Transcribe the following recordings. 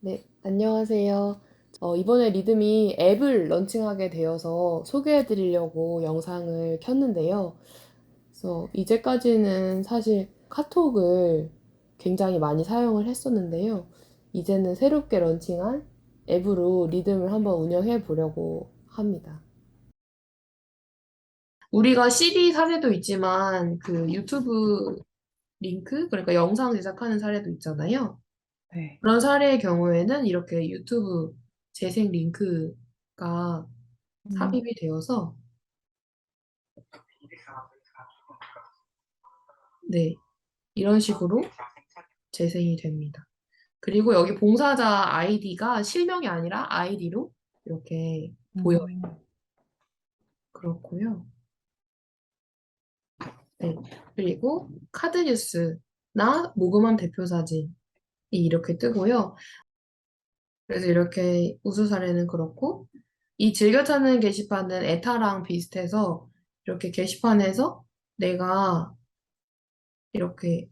네, 안녕하세요. 어, 이번에 리듬이 앱을 런칭하게 되어서 소개해 드리려고 영상을 켰는데요. 그래서 이제까지는 사실 카톡을 굉장히 많이 사용을 했었는데요. 이제는 새롭게 런칭한 앱으로 리듬을 한번 운영해 보려고 합니다. 우리가 CD 사례도 있지만 그 유튜브 링크, 그러니까 영상 제작하는 사례도 있잖아요. 네. 그런 사례의 경우에는 이렇게 유튜브 재생 링크가 음, 삽입이 되어서 네, 이런 식으로 재생이 됩니다. 그리고 여기 봉사자 아이디가 실명이 아니라 아이디로 이렇게 보여요. 음, 그렇고요. 네, 그리고 카드 뉴스나 모금함 대표 사진 이 이렇게 뜨고요. 그래서 이렇게 우수 사례는 그렇고 이 즐겨 찾는 게시판은 에타랑 비슷해서 이렇게 게시판에서 내가 이렇게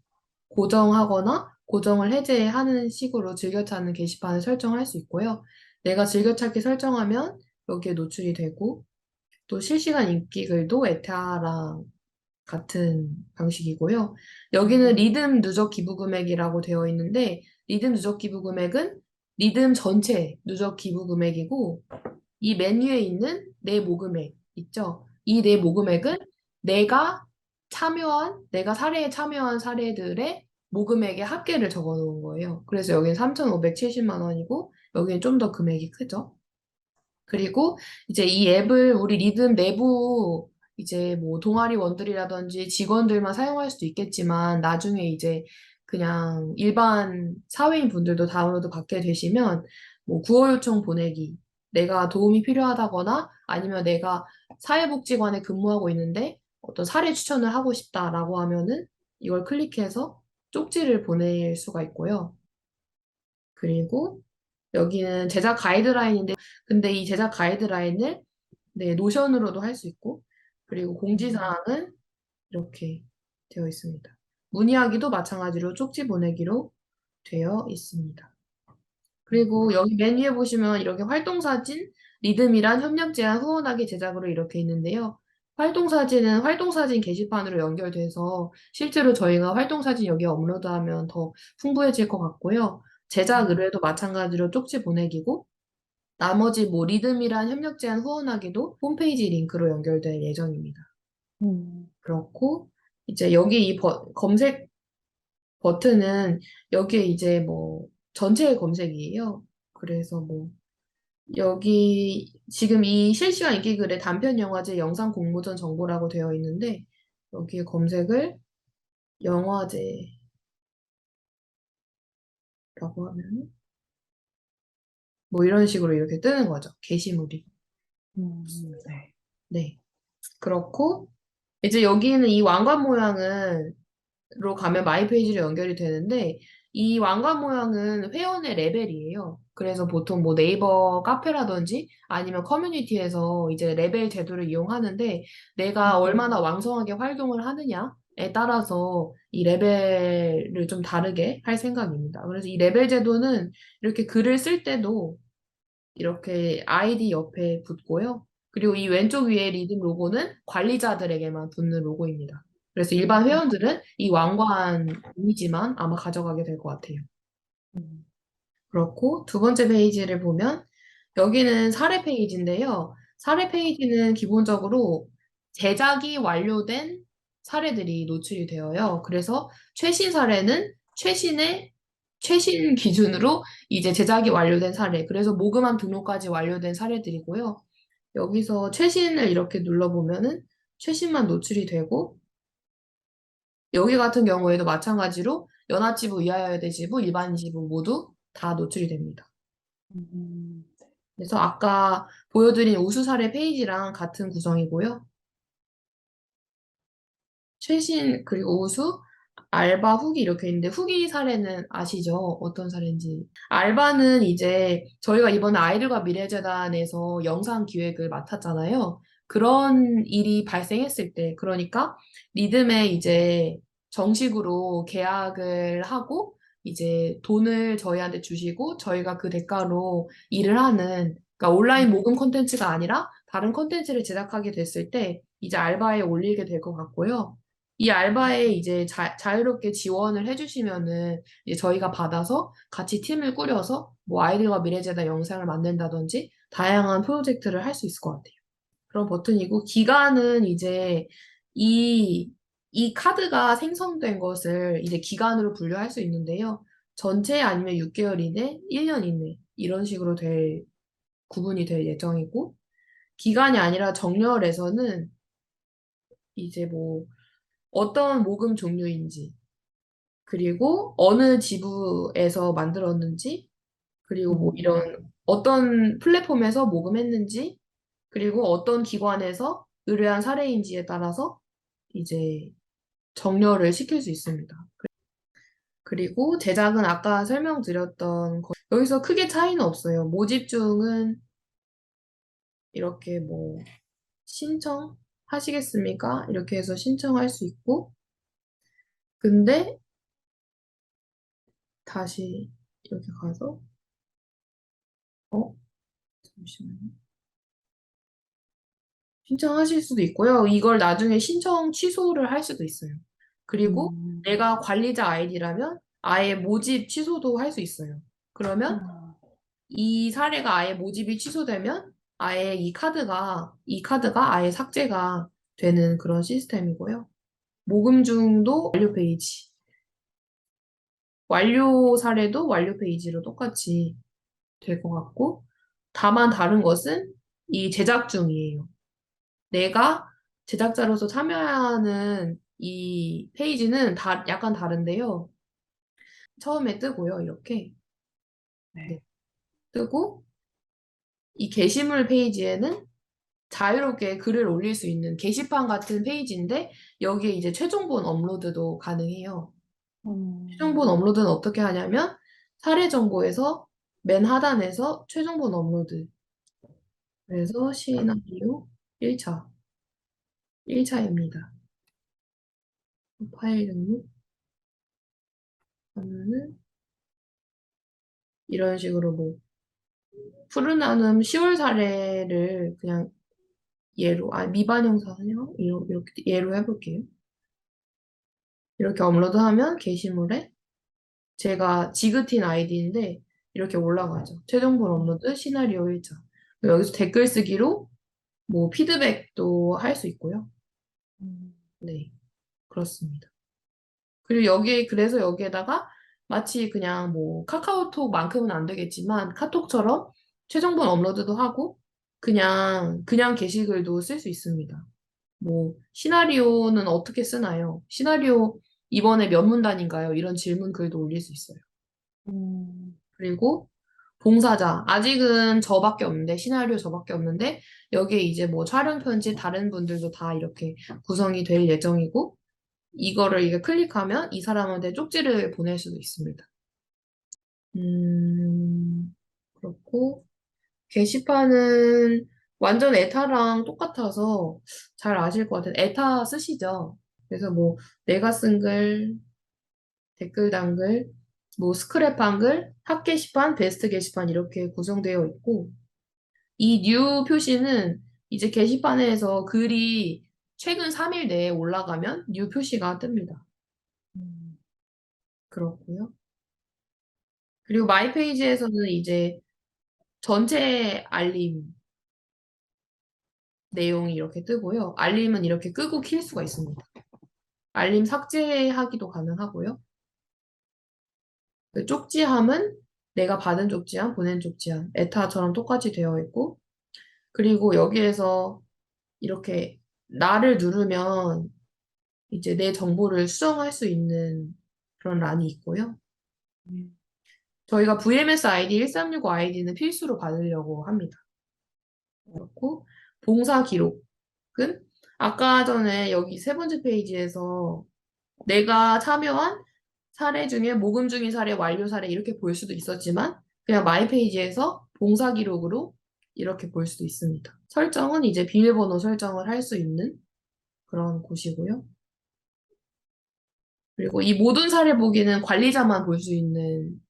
고정하거나 고정을 해제하는 식으로 즐겨찾는 게시판을 설정할 수 있고요. 내가 즐겨찾기 설정하면 여기에 노출이 되고 또 실시간 인기 글도 에타랑 같은 방식이고요. 여기는 리듬 누적 기부 금액이라고 되어 있는데 리듬 누적 기부 금액은 리듬 전체 누적 기부 금액이고 이 메뉴에 있는 내 모금액 있죠? 이 내 모금액은 내가 참여한, 내가 사례에 참여한 사례들의 모금액의 합계를 적어 놓은 거예요. 그래서 여기는 3,570만 원이고, 여기는 좀 더 금액이 크죠. 그리고 이제 이 앱을 우리 리듬 내부 이제 뭐 동아리 원들이라든지 직원들만 사용할 수도 있겠지만, 나중에 이제 그냥 일반 사회인 분들도 다운로드 받게 되시면, 뭐 구호 요청 보내기, 내가 도움이 필요하다거나 아니면 내가 사회복지관에 근무하고 있는데 어떤 사례 추천을 하고 싶다라고 하면은 이걸 클릭해서 쪽지를 보낼 수가 있고요. 그리고 여기는 제작 가이드라인인데 근데 이 제작 가이드라인을 네, 노션으로도 할 수 있고 그리고 공지사항은 이렇게 되어 있습니다. 문의하기도 마찬가지로 쪽지 보내기로 되어 있습니다. 그리고 여기 맨 위에 보시면 이렇게 활동사진, 리듬이란 협력 제안 후원하기 제작으로 이렇게 있는데요. 활동사진은 활동사진 게시판으로 연결돼서 실제로 저희가 활동사진 여기에 업로드하면 더 풍부해질 것 같고요. 제작 의뢰도 마찬가지로 쪽지 보내기고 나머지 뭐 리듬이란 협력 제안 후원하기도 홈페이지 링크로 연결될 예정입니다. 음, 그렇고 이제 여기 이 버- 검색 버튼은 여기에 이제 뭐 전체 검색이에요. 그래서 뭐 여기 지금 이 실시간 인기 글에 단편 영화제 영상 공모전 정보라고 되어 있는데 여기에 검색을 영화제라고 하면 뭐 이런 식으로 이렇게 뜨는 거죠. 게시물이. 음, 네. 네. 그렇고 이제 여기는 이 왕관 모양은 로 가면 마이 페이지로 연결이 되는데 이 왕관 모양은 회원의 레벨이에요. 그래서 보통 뭐 네이버 카페라든지 아니면 커뮤니티에서 이제 레벨 제도를 이용하는데 내가 얼마나 왕성하게 활동을 하느냐에 따라서 이 레벨을 좀 다르게 할 생각입니다. 그래서 이 레벨 제도는 이렇게 글을 쓸 때도 이렇게 아이디 옆에 붙고요. 그리고 이 왼쪽 위에 리듬 로고는 관리자들에게만 붙는 로고입니다. 그래서 일반 회원들은 이 왕관 이미지만 아마 가져가게 될 것 같아요. 음, 그렇고 두 번째 페이지를 보면 여기는 사례 페이지인데요. 사례 페이지는 기본적으로 제작이 완료된 사례들이 노출이 되어요. 그래서 최신 사례는 최신의 최신 기준으로 이제 제작이 완료된 사례, 그래서 모금함 등록까지 완료된 사례들이고요. 여기서 최신을 이렇게 눌러보면은 최신만 노출이 되고 여기 같은 경우에도 마찬가지로 연합지부, 이하여대지부, 일반지부 모두 다 노출이 됩니다. 음, 그래서 아까 보여드린 우수 사례 페이지랑 같은 구성이고요. 최신 그리고 우수, 알바 후기 이렇게 있는데 후기 사례는 아시죠? 어떤 사례인지. 알바는 이제 저희가 이번에 아이들과 미래재단에서 영상 기획을 맡았잖아요. 그런 일이 발생했을 때, 그러니까 리듬에 이제 정식으로 계약을 하고 이제 돈을 저희한테 주시고 저희가 그 대가로 일을 하는 그러니까 온라인 모금 콘텐츠가 아니라 다른 콘텐츠를 제작하게 됐을 때 이제 알바에 올리게 될 것 같고요. 이 알바에 이제 자, 자유롭게 지원을 해주시면은 이제 저희가 받아서 같이 팀을 꾸려서 뭐 아이들과 미래재단 영상을 만든다든지 다양한 프로젝트를 할 수 있을 것 같아요. 그런 버튼이고 기간은 이제 이, 이 카드가 생성된 것을 이제 기간으로 분류할 수 있는데요. 전체 아니면 6개월 이내, 1년 이내 이런 식으로 될 구분이 될 예정이고 기간이 아니라 정렬에서는 이제 뭐 어떤 모금 종류인지 그리고 어느 지부에서 만들었는지 그리고 뭐 이런 어떤 플랫폼에서 모금했는지 그리고 어떤 기관에서 의뢰한 사례인지에 따라서 이제 정렬을 시킬 수 있습니다. 그리고 제작은 아까 설명드렸던 거, 여기서 크게 차이는 없어요. 모집 중은 이렇게 뭐 신청 하시겠습니까? 이렇게 해서 신청할 수 있고 근데 다시 여기 가서 어? 잠시만요. 신청하실 수도 있고요. 이걸 나중에 신청 취소를 할 수도 있어요. 그리고 음. 내가 관리자 아이디라면 아예 모집 취소도 할 수 있어요. 그러면 아, 이 사례가 아예 모집이 취소되면 아예 이 카드가 이 카드가 아예 삭제가 되는 그런 시스템이고요. 모금 중도 완료 페이지. 완료 사례도 완료 페이지로 똑같이 될 것 같고 다만 다른 것은 이 제작 중이에요. 내가 제작자로서 참여하는 이 페이지는 다 약간 다른데요. 처음에 뜨고요, 이렇게. 네. 뜨고 이 게시물 페이지에는 자유롭게 글을 올릴 수 있는 게시판 같은 페이지인데 여기에 이제 최종본 업로드도 가능해요. 음. 최종본 업로드는 어떻게 하냐면 사례 정보에서 맨 하단에서 최종본 업로드. 그래서 시나리오 1차. 1차입니다. 파일 등록 하면은 이런 식으로 뭐 푸른 나눔 10월 사례를 그냥 예로 아 미반영 사례요 이렇게 예로 해볼게요. 이렇게 업로드하면 게시물에 제가 지그틴 아이디인데 이렇게 올라가죠. 최종본 업로드 시나리오 1차. 여기서 댓글 쓰기로 뭐 피드백도 할 수 있고요. 음. 네, 그렇습니다. 그리고 여기 그래서 여기에다가 마치 그냥 뭐 카카오톡만큼은 안 되겠지만 카톡처럼 최종본 업로드도 하고 그냥 그냥 게시글도 쓸 수 있습니다. 뭐 시나리오는 어떻게 쓰나요? 시나리오 이번에 몇 문단인가요? 이런 질문 글도 올릴 수 있어요. 음. 그리고 봉사자 아직은 저밖에 없는데 시나리오 저밖에 없는데 여기에 이제 뭐 촬영 편집 다른 분들도 다 이렇게 구성이 될 예정이고 이거를 이게 클릭하면 이 사람한테 쪽지를 보낼 수도 있습니다. 음, 그렇고 게시판은 완전 에타랑 똑같아서 잘 아실 것 같아요. 에타 쓰시죠? 그래서 뭐 내가 쓴 글, 댓글 단 글, 뭐 스크랩 한 글, 핫 게시판, 베스트 게시판 이렇게 구성되어 있고 이뉴 표시는 이제 게시판에서 글이 최근 3일 내에 올라가면 뉴 표시가 뜹니다. 음. 그렇고요. 그리고 마이 페이지에서는 이제 전체 알림 내용이 이렇게 뜨고요. 알림은 이렇게 끄고 킬 수가 있습니다. 알림 삭제하기도 가능하고요. 그 쪽지함은 내가 받은 쪽지함, 보낸 쪽지함, 에타처럼 똑같이 되어 있고, 그리고 여기에서 이렇게 나를 누르면 이제 내 정보를 수정할 수 있는 그런 란이 있고요. 음. 저희가 VMS ID 1365 아이디는 필수로 받으려고 합니다. 그렇고 봉사 기록은 아까 전에 여기 세 번째 페이지에서 내가 참여한 사례 중에 모금 중인 사례, 완료 사례 이렇게 볼 수도 있었지만 그냥 마이 페이지에서 봉사 기록으로 이렇게 볼 수도 있습니다. 설정은 이제 비밀번호 설정을 할 수 있는 그런 곳이고요. 그리고 이 모든 사례 보기는 관리자만 볼 수 있는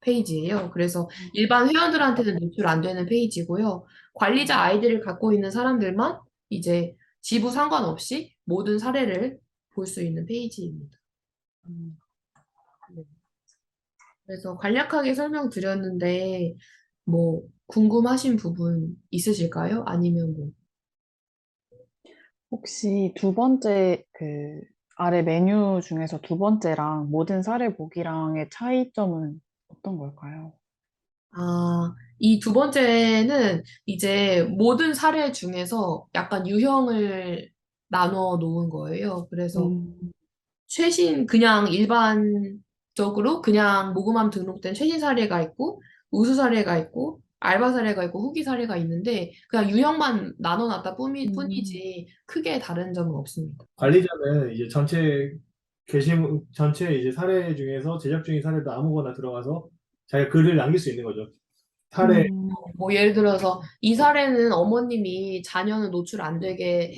페이지예요. 그래서 일반 회원들한테는 노출 안 되는 페이지고요. 관리자 아이디를 갖고 있는 사람들만 이제 지부 상관없이 모든 사례를 볼 수 있는 페이지입니다. 음, 그래서 간략하게 설명드렸는데 뭐 궁금하신 부분 있으실까요? 아니면 뭐 혹시 두 번째 그 아래 메뉴 중에서 두 번째랑 모든 사례 보기랑의 차이점은 어떤 걸까요? 아, 이 두 번째는 이제 모든 사례 중에서 약간 유형을 나눠 놓은 거예요. 그래서 음, 최신 그냥 일반적으로 그냥 모금함 등록된 최신 사례가 있고 우수 사례가 있고 알바 사례가 있고 후기 사례가 있는데 그냥 유형만 나눠놨다 뿐이, 음. 뿐이지 크게 다른 점은 없습니다. 관리자는 이제 전체 게시물 전체 이제 사례 중에서 제작 중인 사례도 아무거나 들어가서 자기가 글을 남길 수 있는 거죠. 사례 음, 뭐 예를 들어서 이 사례는 어머님이 자녀는 노출 안 되게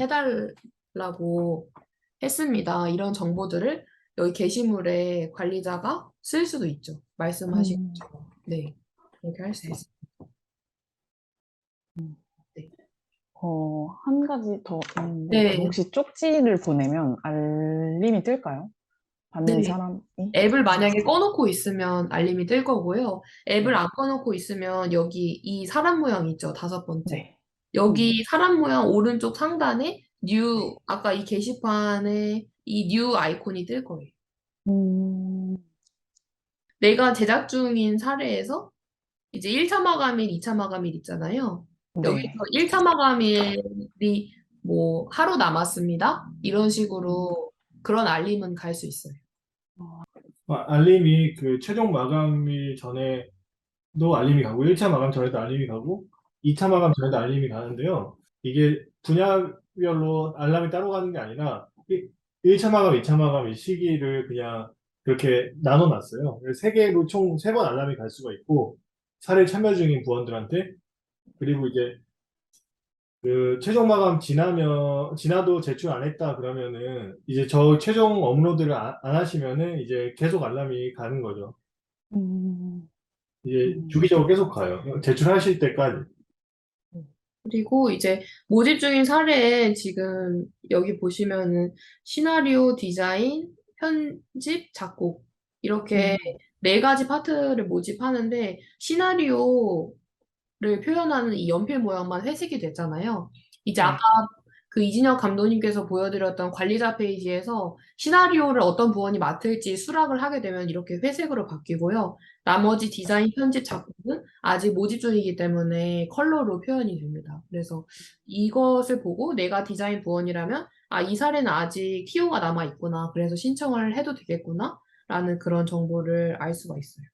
해달라고 했습니다. 이런 정보들을 여기 게시물에 관리자가 쓸 수도 있죠. 말씀하신 음. 것처럼. 네. 그렇게 할 수 있 어요. 어, 한 가지 더 있는데 네. 그 혹시 쪽지를 보내면 알림이 뜰까요? 받는 네. 사람이? 앱을 만약에 꺼놓고 있으면 알림이 뜰 거고요. 앱을 안 꺼놓고 있으면 여기 이 사람 모양 있죠. 다섯 번째. 네. 여기 사람 모양 오른쪽 상단에 뉴, 아까 이 게시판에 이 뉴 아이콘이 뜰 거예요. 음, 내가 제작 중인 사례에서 이제 1차 마감일, 2차 마감일 있잖아요. 네. 여기서 1차 마감일이 뭐 하루 남았습니다. 이런 식으로 그런 알림은 갈 수 있어요. 아, 알림이 그 최종 마감일 전에도 알림이 가고 1차 마감 전에도 알림이 가고 2차 마감 전에도 알림이 가는데요. 이게 분야별로 알람이 따로 가는 게 아니라 1차 마감, 2차 마감 이 시기를 그냥 그렇게 나눠놨어요. 그래서 세 개로 총 세 번 알람이 갈 수가 있고 사례 참여 중인 부원들한테 그리고 이제 그 최종 마감 지나면 지나도 제출 안 했다 그러면은 이제 저 최종 업로드를 안, 안 하시면은 이제 계속 알람이 가는 거죠. 음, 이제 음. 주기적으로 계속 가요. 제출하실 때까지. 그리고 이제 모집 중인 사례에 지금 여기 보시면은 시나리오, 디자인, 편집, 작곡 이렇게 네 가지 파트를 모집하는데 시나리오 를 표현하는 이 연필 모양만 회색이 됐잖아요. 이제 네. 아까 그 이진혁 감독님께서 보여드렸던 관리자 페이지에서 시나리오를 어떤 부원이 맡을지 수락을 하게 되면 이렇게 회색으로 바뀌고요. 나머지 디자인, 편집, 작곡은 아직 모집 중이기 때문에 컬러로 표현이 됩니다. 그래서 이것을 보고 내가 디자인 부원이라면 아, 이 사례는 아직 TO가 남아 있구나. 그래서 신청을 해도 되겠구나. 라는 그런 정보를 알 수가 있어요.